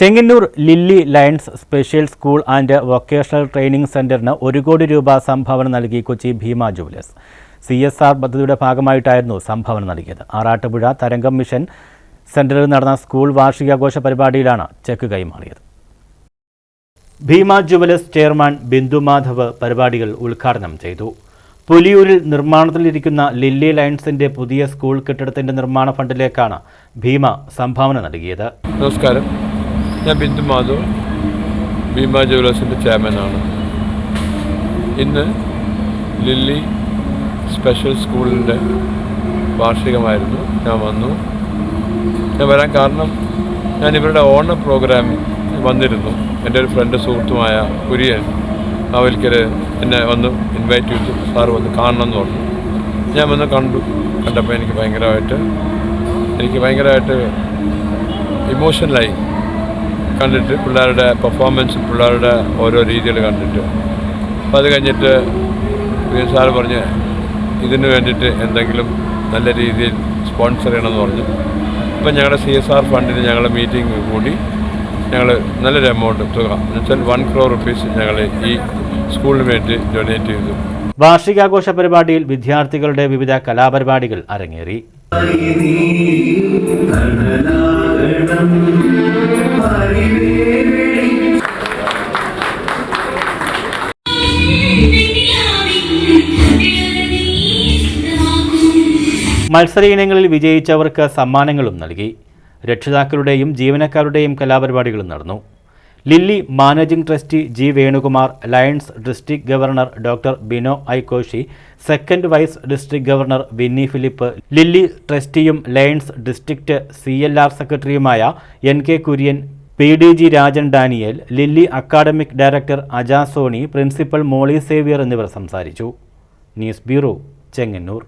Chengannur Lilly Lions special school and vocational training സെന്ററിന് ഒരു കോടി രൂപ സംഭാവന നൽകി Kochi Bhima jewellers. C S R പദ്ധതിയുടെ ഭാഗമായിട്ടായിരുന്നു സംഭാവന നൽകിയത്. ആറാട്ടുപുഴ തരംഗം മിഷൻ സെന്ററിൽ നടന്ന സ്കൂൾ വാർഷികാഘോഷ പരിപാടിയിലാണ് ചെക്ക് കൈമാറിയത്. ഭീമ ജുവലേഴ്സ് ചെയർമാൻ ബിന്ദു മാധവ് പരിപാടികൾ ഉദ്ഘാടനം ചെയ്തു. പുലിയൂരിൽ നിർമ്മാണത്തിലിരിക്കുന്ന ലില്ലി ലയൺസിന്റെ പുതിയ സ്കൂൾ കെട്ടിടത്തിന്റെ നിർമ്മാണ ഫണ്ടിലേക്കാണ് ഭീമ സംഭാവന നൽകിയത്. നമസ്കാരം. ഞാൻ ബിന്ദു മാധവ് ഭീമ ജുവലേഴ്സിന്റെ ചെയർമാനാണ് ഇന്ന് ലില്ലി സ്പെഷ്യൽ സ്കൂളിന്റെ വാർഷികമായിരുന്നു. ഞാൻ വന്നു. ഞാൻ വരാൻ കാരണം ഞാൻ ഇവരുടെ ഓണ പ്രോഗ്രാമിൽ വന്നിരുന്നു. എന്റെ ഒരു ഫ്രണ്ട് സുഹൃത്തുമായ കുര്യൻ അവൽക്കർ എന്നെ വന്ന് ഇൻവൈറ്റ് ചെയ്തു. സാറ് വന്ന് കാണണം എന്ന് പറഞ്ഞു. ഞാൻ വന്ന് കണ്ടു. കണ്ടപ്പോൾ എനിക്ക് ഭയങ്കരമായിട്ട് എനിക്ക് ഭയങ്കരമായിട്ട് ഇമോഷണലായി കണ്ടിട്ട് പിള്ളേരുടെ പെർഫോമൻസ് പിള്ളേരുടെ ഓരോ രീതികൾ കണ്ടിട്ട്. അപ്പം അത് കഴിഞ്ഞിട്ട് സാർ പറഞ്ഞ് ഇതിന് വേണ്ടിയിട്ട് എന്തെങ്കിലും നല്ല രീതിയിൽ സ്പോൺസർ ചെയ്യണമെന്ന് പറഞ്ഞു. അപ്പം ഞങ്ങളുടെ സി എസ് ആർ ഫണ്ടിന് ഞങ്ങൾ മീറ്റിംഗ് കൂടി. ഞങ്ങൾ നല്ലൊരു എമൗണ്ട് തുക എന്നുവെച്ചാൽ വൺ ക്രോർ റുപ്പീസ് ഞങ്ങൾ ഈ സ്കൂളിന് വേണ്ടി ഡൊനേറ്റ് ചെയ്തു. വാർഷികാഘോഷ പരിപാടിയിൽ വിദ്യാർത്ഥികളുടെ വിവിധ കലാപരിപാടികൾ അരങ്ങേറി. മത്സര ഇനങ്ങളിൽ വിജയിച്ചവർക്ക് സമ്മാനങ്ങളും നൽകി. രക്ഷിതാക്കളുടെയും ജീവനക്കാരുടെയും കലാപരിപാടികളും നടന്നു. Lilly managing trustee G Venukumar Lions district governor doctor Bino Aikoshy second vice district governor Vinny Philip Lilly ട്രസ്റ്റിയും Lions district C L R സെക്രട്ടറിയുമായ N K Kurian P D G Rajan Daniel Lilly academic director Aja Soni principal Molly Xavier എന്നിവർ സംസാരിച്ചു. News bureau Chengannur.